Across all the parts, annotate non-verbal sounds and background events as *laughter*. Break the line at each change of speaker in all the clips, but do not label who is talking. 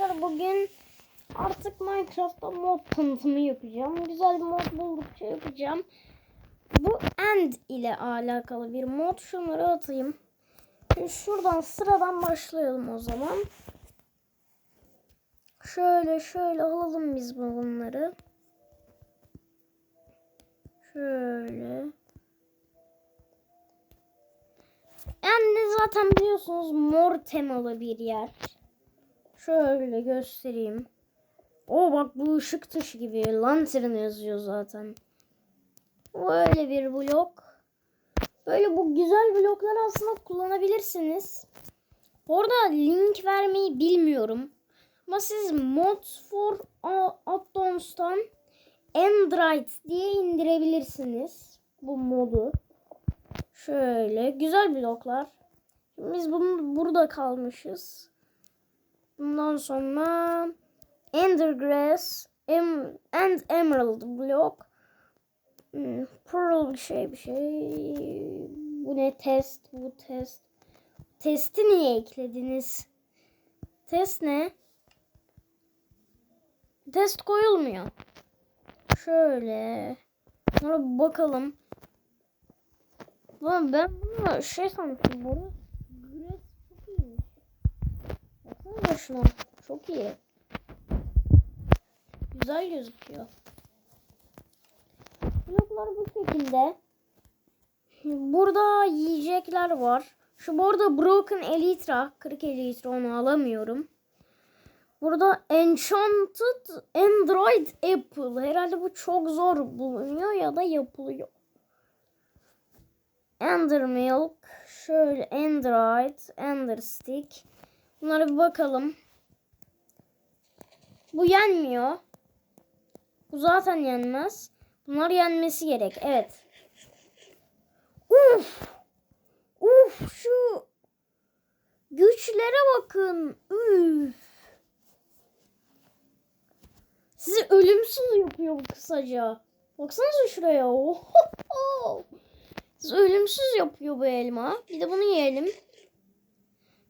Arkadaşlar bugün artık Minecraft'ta mod tanıtımı yapacağım. Güzel bir mod buldukça yapacağım. Bu end ile alakalı bir mod. Şunları atayım. Şimdi şuradan sıradan başlayalım o zaman. Şöyle şöyle alalım biz bunları. Şöyle. Yani zaten biliyorsunuz mor temalı bir yer. Şöyle göstereyim. O bak bu ışık taşı gibi. Lantern yazıyor zaten. Böyle bir blok. Böyle bu güzel blokları aslında kullanabilirsiniz. Orada link vermeyi bilmiyorum. Ama siz Mods for Addons'tan Android diye indirebilirsiniz bu modu. Şöyle güzel bloklar. Biz bunu burada kalmışız. Bundan sonra Endergrass em, and Emerald blok. Hmm, Pearl bir şey bir şey. Bu ne test? Bu test. Testi niye eklediniz? Test ne? Test koyulmuyor. Şöyle. Bakalım. Lan ben bunu şey sanmıştım. Bunu Baksana. Çok iyi. Güzel gözüküyor. Bloklar bu şekilde. Burada yiyecekler var. Şu burada Broken Elytra. 40 Elytra onu alamıyorum. Burada Enchanted Android Apple. Herhalde bu çok zor bulunuyor ya da yapılıyor. Ender Milk. Şöyle Android. Ender Stick. Bunlara bir bakalım. Bu yenmiyor. Bu zaten yenmez. Bunlar yenmesi gerek. Evet. Uf. Uf şu güçlere bakın. Üf. Sizi ölümsüz yapıyor bu kısaca. Baksanıza şuraya. Ohoho. Sizi ölümsüz yapıyor bu elma. Bir de bunu yiyelim.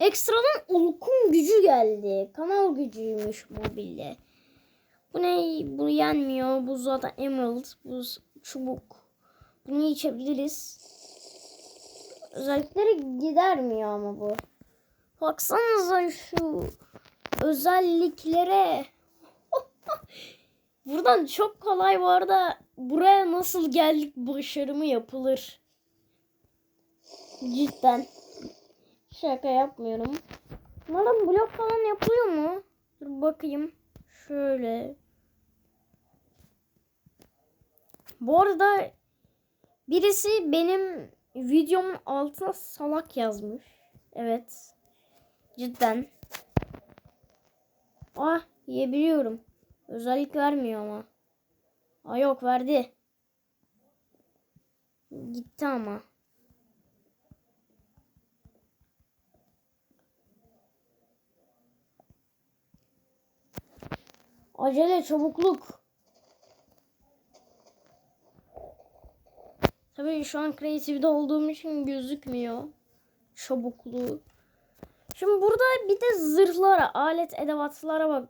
Ekstradan ulkum gücü geldi. Kanal gücüymüş mobilde. Bu ne? Bu yenmiyor. Bu zaten emerald. Bu çubuk. Bunu içebiliriz. Özellikleri gidermiyor ama bu. Baksanıza şu özelliklere. *laughs* Buradan çok kolay var da buraya nasıl geldik başarımı yapılır. Cidden. Şaka yapmıyorum. Umarım blok falan yapılıyor mu? Dur bakayım. Şöyle. Bu arada birisi benim videomun altına salak yazmış. Evet. Cidden. Ah yiyebiliyorum. Özellik vermiyor ama. Aa yok verdi. Gitti ama. Acele çabukluk. Tabii şu an Creative'de olduğum için gözükmüyor. Çabukluğu. Şimdi burada bir de zırhlara, alet edevatlara bak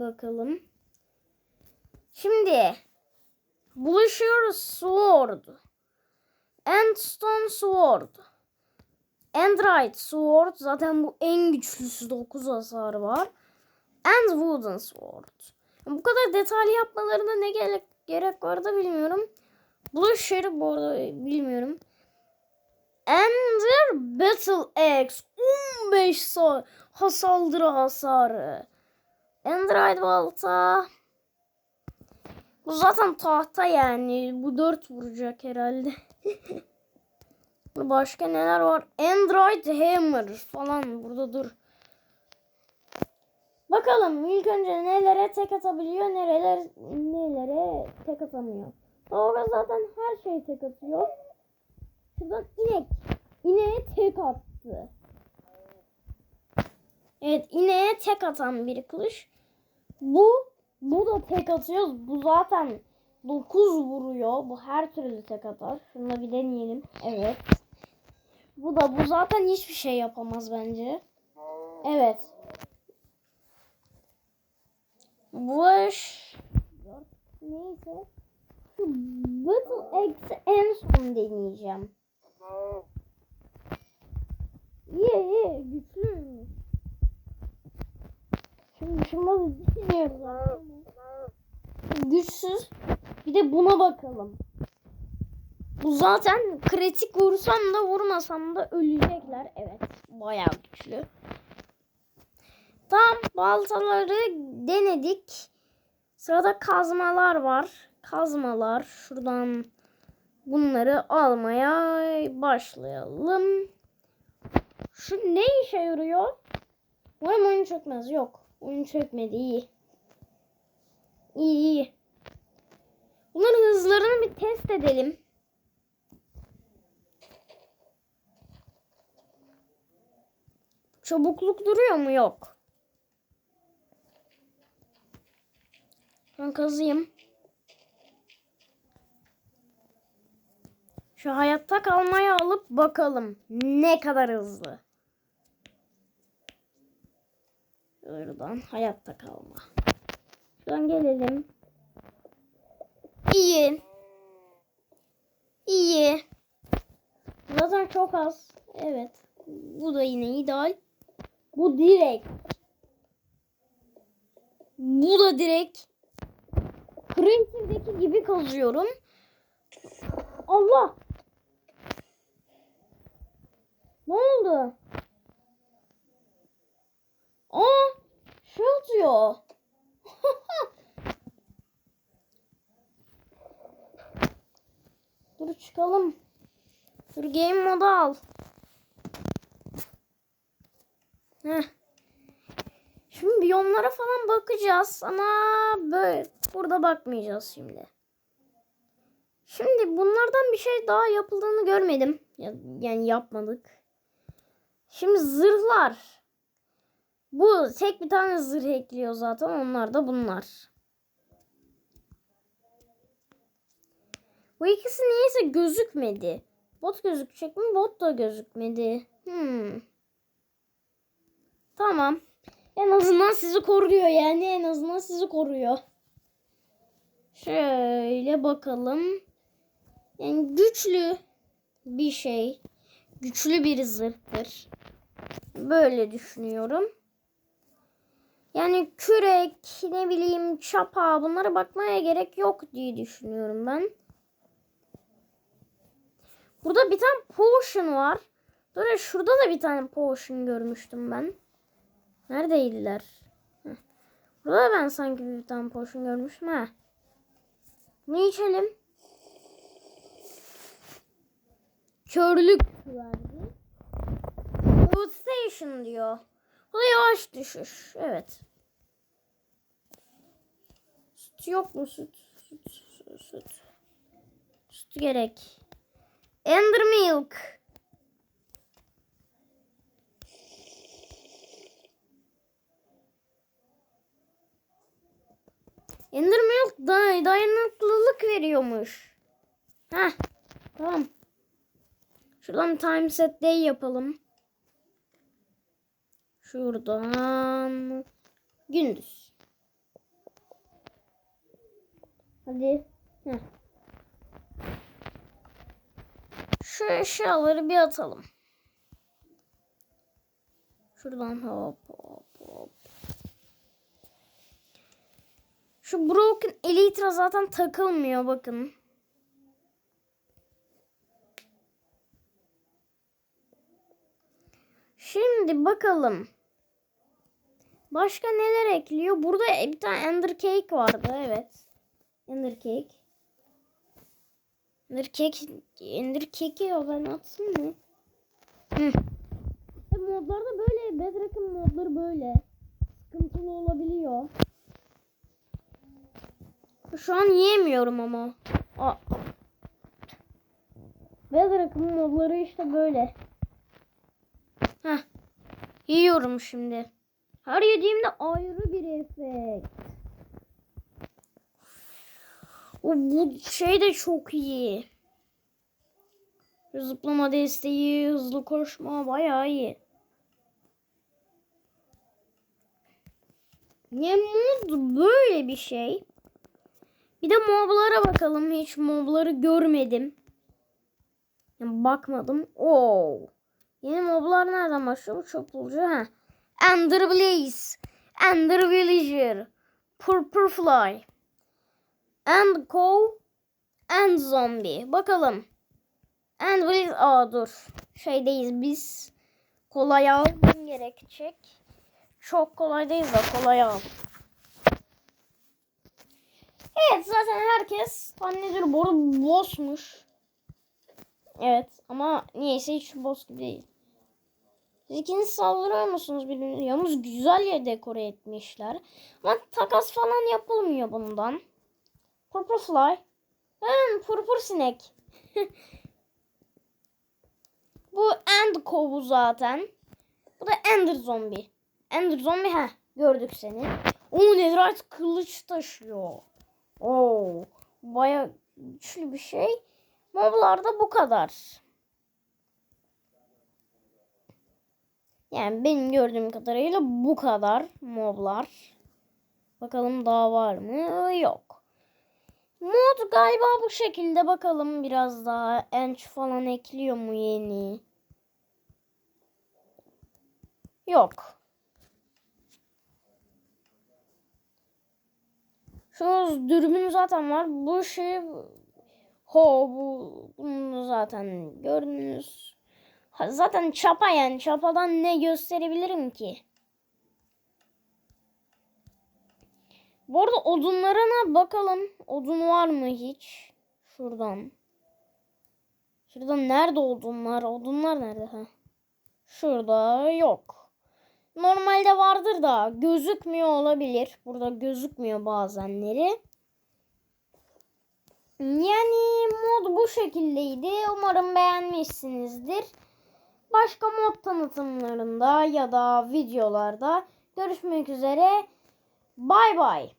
bakalım. Şimdi buluşuyoruz sword. Endstone sword. Android sword zaten bu en güçlüsü 9 hasar var. And wooden sword. Bu kadar detaylı yapmalarına ne gerek, gerek var da bilmiyorum. Blusher bu arada bilmiyorum. Ender Battle Axe 15 sa ha saldırı hasarı. Android balta. Bu zaten tahta yani. Bu 4 vuracak herhalde. *laughs* Başka neler var? Android Hammer falan burada dur. Bakalım ilk önce nelere tek atabiliyor, nereler nelere tek atamıyor. Doğru zaten her şey tek atıyor. Şuradan inek. İneğe tek attı. Evet ineğe tek atan bir kılıç. Bu bu da tek atıyoruz. Bu zaten 9 vuruyor. Bu her türlü tek atar. Şunu da bir deneyelim. Evet. Bu da bu zaten hiçbir şey yapamaz bence. Evet. Bush. Neyse. Şu Battle X'i en son deneyeceğim. İyi iyi güçlüymüş. Şimdi şunu düşünüyoruz. Güçsüz. Bir de buna bakalım. Bu zaten kritik vursam da vurmasam da ölecekler. Evet. Bayağı güçlü. Tam baltaları denedik. Sırada kazmalar var. Kazmalar. Şuradan bunları almaya başlayalım. Şu ne işe yarıyor? Umarım oyun çökmez. Yok. Oyun çökmedi. iyi. İyi iyi. Bunların hızlarını bir test edelim. Çabukluk duruyor mu? Yok. Ben kazıyım. Şu hayatta kalmayı alıp bakalım. Ne kadar hızlı. Şuradan hayatta kalma. Şuradan gelelim. İyi. İyi. Zaten çok az. Evet. Bu da yine ideal. Bu direkt. Bu da direkt. Printer'deki gibi kazıyorum. Allah. Ne oldu? Aa, şey atıyor. *laughs* Dur çıkalım. Dur game modu al. Heh. Şimdi biyomlara falan bakacağız ama böyle burada bakmayacağız şimdi. Şimdi bunlardan bir şey daha yapıldığını görmedim. Ya- Yani yapmadık. Şimdi zırhlar. Bu tek bir tane zırh ekliyor zaten. Onlar da bunlar. Bu ikisi niyeyse gözükmedi. Bot gözükecek mi? Bot da gözükmedi. Hmm. Tamam. En azından sizi koruyor yani. En azından sizi koruyor. Şöyle bakalım. Yani güçlü bir şey. Güçlü bir zırhtır. Böyle düşünüyorum. Yani kürek, ne bileyim çapa bunlara bakmaya gerek yok diye düşünüyorum ben. Burada bir tane potion var. Dur şurada da bir tane potion görmüştüm ben. Neredeydiler? Burada da ben sanki bir tane potion görmüştüm ha. Ne içelim? Körlük verdi. Food station diyor. Bu da yavaş düşüş. Evet. Süt yok mu süt? Süt, süt, süt. Süt gerek. Ender milk. Ender milk day dayanıklılık veriyormuş. Heh. Tamam. Şuradan time set day yapalım. Şuradan gündüz. Hadi. Heh. Şu eşyaları bir atalım. Şuradan hop. Şu Broken Elytra zaten takılmıyor bakın. Şimdi bakalım. Başka neler ekliyor? Burada bir tane Ender Cake vardı. Evet. Ender Cake. Ender Cake. Ender Cake'i ben atsın mı? Hı. E, modlarda böyle. Bedrock'ın modları böyle. Sıkıntılı olabiliyor. Şu an yiyemiyorum ama. Aa. Bedrock'ın modları işte böyle. Heh. Yiyorum şimdi. Her yediğimde ayrı bir efekt. O bu şey de çok iyi. Zıplama desteği, hızlı koşma bayağı iyi. Ne mod böyle bir şey. Bir de moblara bakalım. Hiç mobları görmedim. Yani bakmadım. Oo. Yeni moblar nereden başlıyor? Bu çöpulcu. Ha. Ender Blaze. Ender Villager. Purple Fly. And Cow. And Zombie. Bakalım. And Blaze. Aa dur. Şeydeyiz biz. Kolay almam gerekecek. Çok kolay değil de kolay al. Evet zaten herkes zannediyor arada bossmuş. Evet ama niyeyse hiç boss gibi değil. Siz ikiniz saldırıyor musunuz birbirine? Yalnız güzel yer dekore etmişler. Ama takas falan yapılmıyor bundan. Purple fly. Hmm, purple sinek. *laughs* Bu end kovu zaten. Bu da ender zombi. Ender zombi ha gördük seni. O netherite kılıç taşıyor. Oo, baya güçlü bir şey. Moblarda bu kadar. Yani benim gördüğüm kadarıyla bu kadar moblar. Bakalım daha var mı? Yok. Mod galiba bu şekilde. Bakalım biraz daha ench falan ekliyor mu yeni? Yok. Şu dürbün zaten var. Bu şey ho bu bunu zaten gördünüz. Ha, Zaten çapa yani çapadan ne gösterebilirim ki? Bu arada odunlarına bakalım. Odun var mı hiç? Şuradan. Şuradan nerede odunlar? Odunlar nerede? Ha. Şurada yok. Normalde vardır da gözükmüyor olabilir. Burada gözükmüyor bazenleri. Yani mod bu şekildeydi. Umarım beğenmişsinizdir. Başka mod tanıtımlarında ya da videolarda görüşmek üzere. Bay bay.